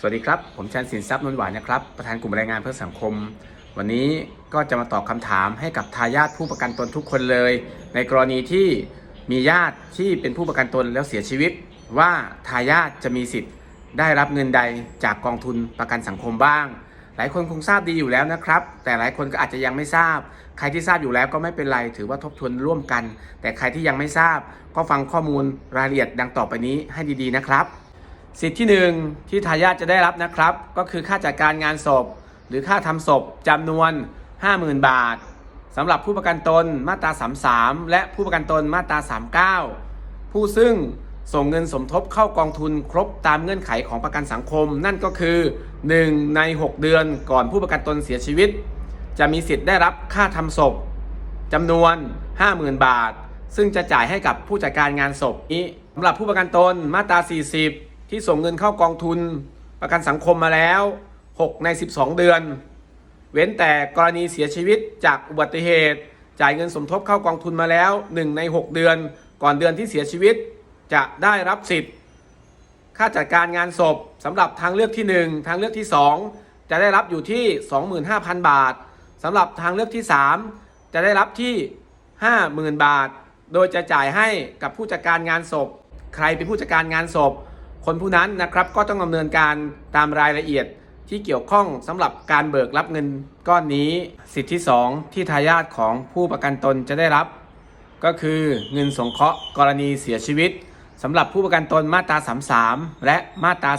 สวัสดีครับ ผมชันสินทรัพย์นนท์หวานนะครับ ประธานกลุ่มแรงงานเพื่อสังคม วันนี้ก็จะมาตอบคำถามให้กับทายาทผู้ประกันตนทุกคนเลย ในกรณีที่มีญาติที่เป็นผู้ประกันตนแล้วเสียชีวิต ว่าทายาทจะมีสิทธิ์ ได้รับเงินใดจากกองทุนประกันสังคมบ้าง หลายคนคงทราบดีอยู่แล้วนะครับ แต่หลายคนก็อาจจะยังไม่ทราบ ใครที่ทราบอยู่แล้วก็ไม่เป็นไร ถือว่าทบทวนร่วมกัน แต่ใครที่ยังไม่ทราบ ก็ฟังข้อมูลรายละเอียดดังต่อไปนี้ให้ดีๆนะครับ สิทธิที่หนึ่งที่ทายาทจะได้รับนะครับ ก็คือค่าจัดการงานศพ หรือค่าทำศพจำนวน 50,000 บาทสำหรับผู้ประกันตนมาตรา 33 และผู้ประกันตนมาตรา 39 ผู้ซึ่งส่งเงินสมทบเข้ากองทุนครบตามเงื่อนไขของประกันสังคม นั่นก็คือ 1 ใน 6 เดือนก่อนผู้ประกันตนเสียชีวิต จะมีสิทธิ์ได้รับค่าทำศพจำนวน 50,000 บาท ซึ่งจะจ่ายให้กับผู้จัดการงานศพนี้สำหรับผู้ประกันตนมาตรา 40 ที่ส่งเงินเข้ากองทุนประกันสังคมมาแล้ว 6 ใน 12 เดือน เว้นแต่กรณีเสียชีวิตจากอุบัติเหตุ จ่ายเงินสมทบเข้ากองทุนมาแล้ว 1 ใน 6 เดือน ก่อนเดือนที่เสียชีวิตจะได้รับสิทธิ์ ค่าจัดการงานศพสำหรับทางเลือกที่ 1 ทางเลือกที่ 2 จะได้รับอยู่ที่ 25,000 บาทสำหรับทางเลือกที่ 3 จะได้รับที่ 50,000 บาท โดยจะจ่ายให้กับผู้จัดการงานศพ ใครเป็นผู้จัดการงานศพ คนผู้นั้นนะครับก็ต้องดำเนินการตามรายละเอียดที่เกี่ยวข้องสำหรับการเบิกรับเงินก้อนนี้ สิทธิที่2ที่ทายาทของผู้ประกันตนจะได้รับ ก็คือเงินสงเคราะห์กรณีเสียชีวิตสำหรับผู้ประกันตนมาตรา 33 และมาตรา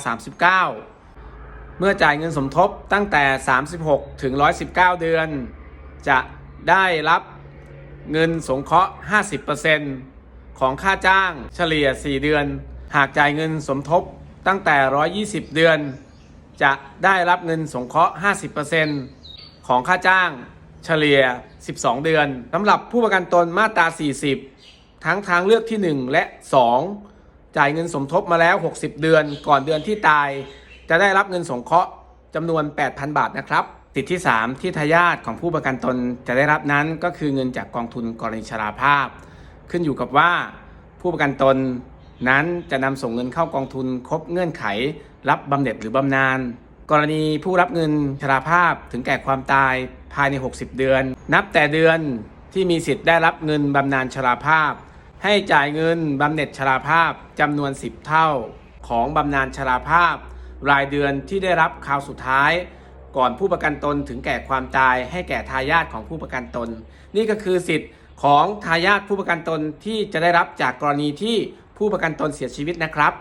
39 เมื่อจ่ายเงินสมทบตั้งแต่ 36 ถึง 119 เดือน จะได้รับเงินสงเคราะห์ 50%ของค่าจ้างเฉลี่ย 4 เดือน หากจ่ายเงินสมทบตั้งแต่ 120 เดือน จะได้รับเงินสงเคราะห์ 50%ของค่าจ้างเฉลี่ย 12 เดือนสำหรับผู้ประกันตนมาตรา 40 ทั้งทางเลือกที่ 1 และ 2 จ่ายเงินสมทบมาแล้ว 60 เดือน ก่อนเดือนที่ตาย จะได้รับเงินสงเคราะห์จำนวน 8,000 บาทนะครับ สิทธิที่ 3 ที่ทายาทของผู้ประกันตนจะได้รับนั้นก็คือเงินจากกองทุนกรณีชราภาพ ขึ้นอยู่กับว่าผู้ประกันตน นั้นจะนำส่งเงินเข้ากองทุนครบเงื่อนไข รับบำเหน็จหรือบำนาญกรณีผู้รับเงินชราภาพถึงแก่ความตายภายใน 60 เดือน นับแต่เดือนที่มีสิทธิ์ได้รับเงินบำนาญชราภาพ ให้จ่ายเงินบำเหน็จชราภาพจำนวน 10 เท่า ของบำนาญชราภาพ รายเดือนที่ได้รับคราวสุดท้าย ก่อนผู้ประกันตนถึงแก่ความตาย ให้แก่ทายาทของผู้ประกันตน นี่ก็คือสิทธิ์ของทายาทผู้ประกันตนที่จะได้รับจากกรณีที่ ผู้ประกันตนเสียชีวิตนะครับ